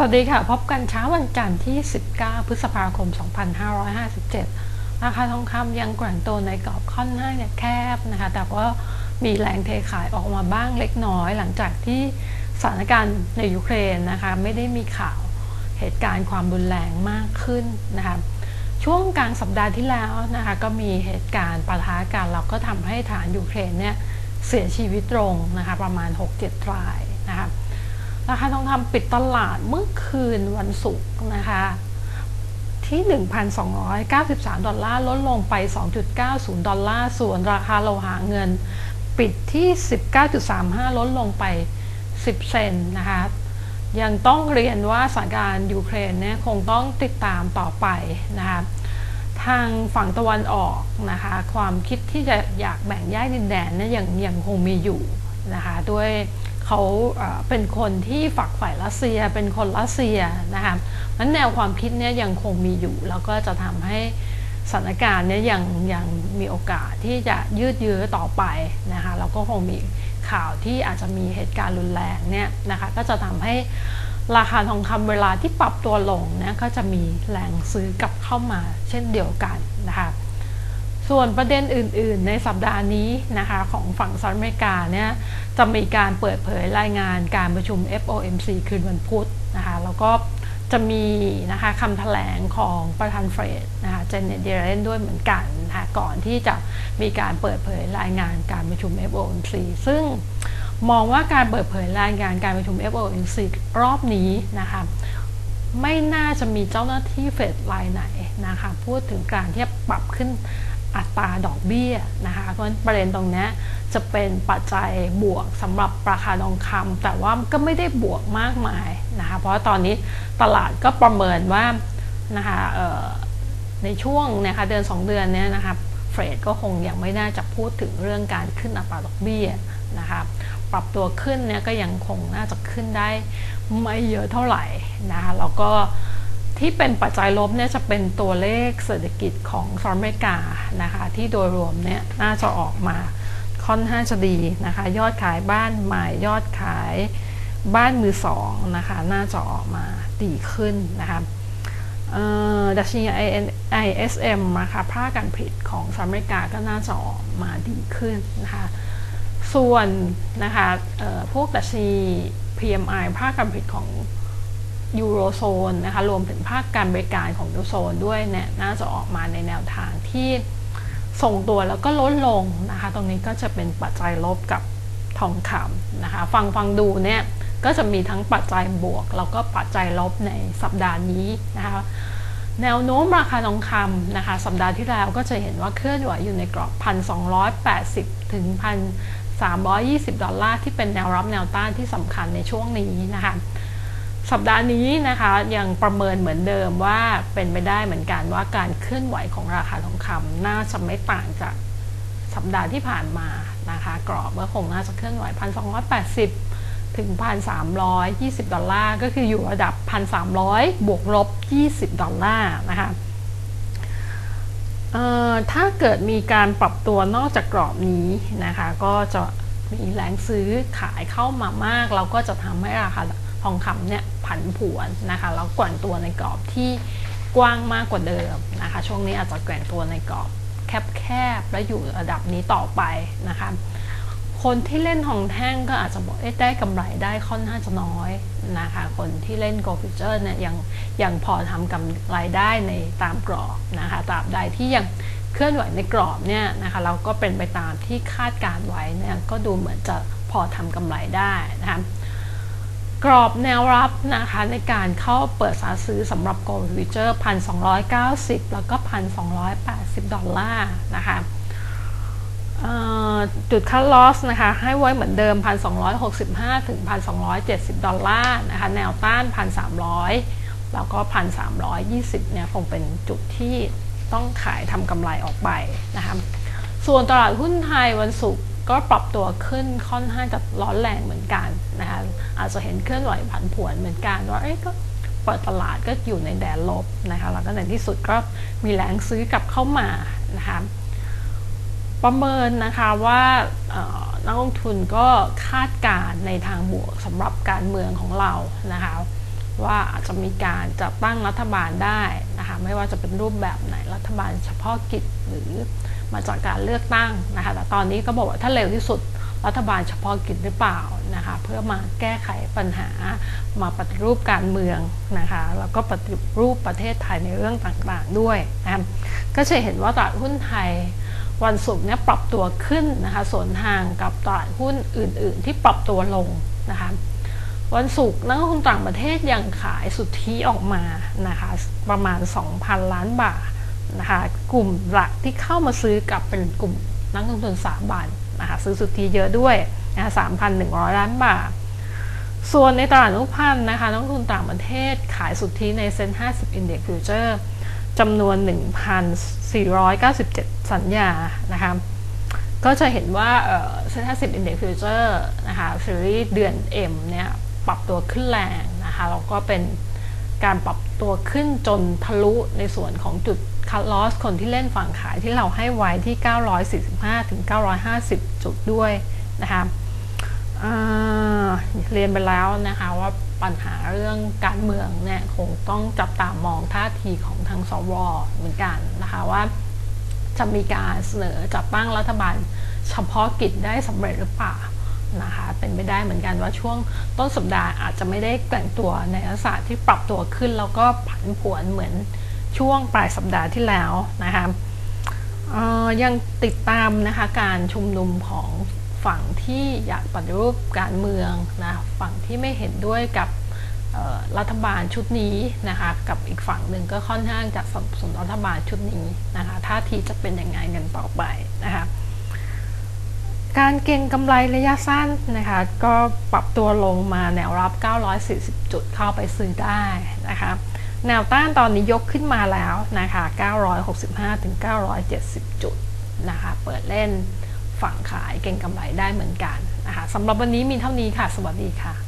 สวัสดีค่ะ พบกันเช้าวันจันทร์ที่ 19 พฤษภาคม 2557 ราคาทองคำยังแกว่งตัวในกรอบค่อนข้างแคบนะคะ แต่ว่ามีแรงเทขายออกมาบ้างเล็กน้อย หลังจากที่สถานการณ์ในยูเครนนะคะ ไม่ได้มีข่าวเหตุการณ์ความรุนแรงมากขึ้นนะคะ ช่วงกลางสัปดาห์ที่แล้วนะคะ ก็มีเหตุการณ์ปะทะกันเราก็ทำให้ฐานยูเครนเนี่ยเสียชีวิตลงนะคะ ประมาณ 6-7 รายนะคะ ราคาทองคำปิดตลาดเมื่อคืนวันศุกร์นะคะที่ 1,293 ดอลลาร์ ลดลงไป 2.90 ดอลลาร์ ส่วนราคาโลหะเงิน ปิดที่ 19.35 ลดลงไป 10 เซนนะคะ ยังต้องเรียนว่าสถานการณ์ยูเครนเนี่ยคงต้องติดตามต่อไปนะคะ ทางฝั่งตะวันออกนะคะ ความคิดที่จะอยากแบ่งแยกดินแดนเนี่ยยังยังคงมีอยู่นะคะ ด้วย เขาเป็นคนที่ฝักใฝ่รัสเซีย เป็นคนรัสเซียนะคะนั้นแนวความคิดนี้ยังคงมีอยู่ แล้วก็จะทำให้สถานการณ์นี้ยังยังมีโอกาสที่จะยืดเยื้อต่อไปนะคะแล้วก็คงมีข่าวที่อาจจะมีเหตุการณ์รุนแรงเนี่ยนะคะก็จะทำให้ราคาทองคำเวลาที่ปรับตัวลงเนี่ยก็จะมีแรงซื้อกลับเข้ามาเช่นเดียวกันนะคะ ส่วนประเด็นอื่น ๆ ในสัปดาห์นี้นะคะของฝั่งสหรัฐอเมริกาเนี่ยจะมีการเปิดเผยรายงานการประชุม FOMC คืนวันพุธนะคะแล้วก็จะมีนะคะคำแถลงของประธานเฟดนะคะเจเนตเดเรนด้วยเหมือนกันนะคะก่อนที่จะมีการเปิดเผยรายงานการประชุม FOMC ซึ่งมองว่าการเปิดเผยรายงานการประชุม FOMC รอบนี้นะคะไม่น่าจะมีเจ้าหน้าที่เฟดรายไหนนะคะพูดถึงการที่ปรับขึ้น อัตราดอกเบี้ยนะคะเพราะประเด็นตรงนี้จะเป็นปัจจัยบวกสำหรับราคาทองคำแต่ว่าก็ไม่ได้บวกมากมายนะคะเพราะตอนนี้ตลาดก็ประเมินว่านะคะในช่วงนะคะเดือน 2 เดือนนี้นะคะเฟรดก็คงยังไม่น่าจะพูดถึงเรื่องการขึ้นอัตราดอกเบี้ยนะคะปรับตัวขึ้นเนี่ยก็ยังคงน่าจะขึ้นได้ไม่เยอะเท่าไหร่นะคะแล้วก็ ที่เป็นปัจจัยลบเนี่ยจะเป็นตัวเลขเศรษฐกิจของสหรัฐอเมริกานะคะที่โดยรวมเนี่ยน่าจะออกมาค่อนข้างจะดีนะคะยอดขายบ้านใหม่ยอดขายบ้านมือสองนะคะน่าจะออกมาดีขึ้นนะคะดัชนี ISM นะคะภาคการผลิตของสหรัฐอเมริกาก็น่าจะออกมาดีขึ้นนะคะส่วนนะคะพวกดัชนี PMI ภาคการผลิตของ ยูโรโซนนะคะรวมถึงภาคการบริการของยูโรโซนด้วยเนี่ยน่าจะออกมาในแนวทางที่ส่งตัวแล้วก็ลดลงนะคะ ตรงนี้ก็จะเป็นปัจจัยลบกับทองคำนะคะ ฟังฟังดูเนี่ยก็จะมีทั้งปัจจัยบวก แล้วก็ปัจจัยลบในสัปดาห์นี้นะคะ แนวโน้มราคาทองคำนะคะ สัปดาห์ที่แล้วก็จะเห็นว่าเคลื่อนไหวอยู่ในกรอบ 1,280 ถึง 1,320 ดอลลาร์ที่เป็นแนวรับแนวต้านที่สำคัญในช่วงนี้นะคะ สัปดาห์นี้นะคะยังประเมินเหมือนเดิมว่าเป็นไปได้เหมือนกันว่าการเคลื่อนไหวของราคาทองคำน่าจะไม่ต่างจากสัปดาห์ที่ผ่านมานะคะกรอบก็คงน่าจะเคลื่อนไหว 1,280 ถึง 1,320 ดอลลาร์ ก็คืออยู่ระดับ 1,300 บวกลบ 20 ดอลลาร์นะคะถ้าเกิดมีการปรับตัวนอกจากกรอบนี้นะคะก็จะมีแรงซื้อขายเข้ามามาก เราก็จะทำให้ราคา ทองคำเนี่ยผันผวนนะคะแล้วแกว่งตัวในกรอบที่กว้างมากกว่าเดิมนะคะช่วงนี้อาจจะแกว่งตัวในกรอบแคบๆและอยู่ระดับนี้ต่อไปนะคะคนที่เล่นทองแท่งก็อาจจะบอกได้กำไรได้ค่อนข้างจะน้อยนะคะคนที่เล่นโกลฟิเจอร์เนี่ยยังยังพอทำกำไรได้ในตามกรอบนะคะตราบใดที่ยังเคลื่อนไหวในกรอบเนี่ยนะคะเราก็เป็นไปตามที่คาดการไว้เนี่ยก็ดูเหมือนจะพอทำกำไรได้นะคะ กรอบแนวรับนะคะในการเข้าเปิดสาซื้อสำหรับ Gold Future 1,290 แล้วก็ 1,280 ดอลลาร์นะคะจุดคัดลอสนะคะให้ไว้เหมือนเดิม 1,265 ถึง 1,270 ดอลลาร์นะคะแนวต้าน 1,300 แล้วก็ 1,320 เนี่ยคงเป็นจุดที่ต้องขายทำกำไรออกไปนะคะส่วนตลาดหุ้นไทยวันศุกร์ก็ปรับตัวขึ้นค่อนข้างจะร้อนแรงเหมือนกันนะคะ อาจจะเห็นเคลื่อนไหวผันผวนเหมือนกันว่าเอ้ก็เปิดตลาดก็อยู่ในแดนลบนะคะแล้วก็ในที่สุดก็มีแรงซื้อกลับเข้ามานะคะประเมินนะคะว่านักลงทุนก็คาดการในทางบวกสำหรับการเมืองของเรานะคะว่าอาจจะมีการจัดตั้งรัฐบาลได้นะคะไม่ว่าจะเป็นรูปแบบไหนรัฐบาลเฉพาะกิจหรือมาจากการเลือกตั้งนะคะแต่ตอนนี้ก็บอกว่าถ้าเร็วที่สุด รัฐบาลเฉพาะกิจหรือเปล่านะคะเพื่อมาแก้ไขปัญหามาปฏิรูปการเมืองนะคะแล้วก็ปฏิรูปประเทศไทยในเรื่องต่างๆด้วยนะก็จะเห็นว่าตลาดหุ้นไทยวันศุกร์เนี่ยปรับตัวขึ้นนะคะสวนทางกับตลาดหุ้นอื่น ๆ ที่ปรับตัวลงนะคะวันศุกร์นักลงทุนต่างประเทศยังขายสุทธิออกมานะคะประมาณ 2,000 ล้านบาทนะคะกลุ่มหลักที่เข้ามาซื้อกับเป็นกลุ่มนักลงทุนสาบาท นะคะซื้อสุทธิเยอะด้วยนะคะ3,100 ล้านบาท ส่วนในตลาดนุพันธ์นะคะนักลงทุนต่างประเทศขายสุทธิในเซ็น50 Index Future จำนวน 1,497 สัญญานะคะก็จะเห็นว่าเซ็น50 Index Future นะคะซีรีส์เดือน M เนี่ยปรับตัวขึ้นแรงนะคะแล้วก็เป็นการปรับตัวขึ้นจนทะลุในส่วนของจุด คัตลอสคนที่เล่นฝั่งขายที่เราให้ไว้ที่ 945 ถึง 950 จุดด้วยนะคะเรียนไปแล้วนะคะว่าปัญหาเรื่องการเมืองเนี่ยคงต้องจับตามองท่าทีของทางสวเหมือนกันนะคะว่าจะมีการเสนอจัดตั้งรัฐบาลเฉพาะกิจได้สำเร็จหรือเปล่านะคะเป็นไปได้เหมือนกันว่าช่วงต้นสัปดาห์อาจจะไม่ได้แกล่งตัวในลักษณะที่ปรับตัวขึ้น แล้วก็ผันผวนเหมือน ช่วงปลายสัปดาห์ที่แล้วนะคะยังติดตามนะคะการชุมนุมของฝั่งที่อยากปฏิรูปการเมืองนะฝั่งที่ไม่เห็นด้วยกับรัฐบาลชุดนี้นะคะกับอีกฝั่งหนึ่งก็ค่อนข้างจะสนับสนุนรัฐบาลชุดนี้นะคะท่าทีจะเป็นยังไงกันต่อไปนะคะการเก็งกำไรระยะสั้นนะคะก็ปรับตัวลงมาแนวรับ 940 จุดเข้าไปซื้อได้นะคะ แนวต้านตอนนี้ยกขึ้นมาแล้วนะคะ 965 ถึง 970 จุดนะคะ เปิดเล่นฝั่งขายเก่งกำไรได้เหมือนกันนะคะสำหรับวันนี้มีเท่านี้ค่ะ สวัสดีค่ะ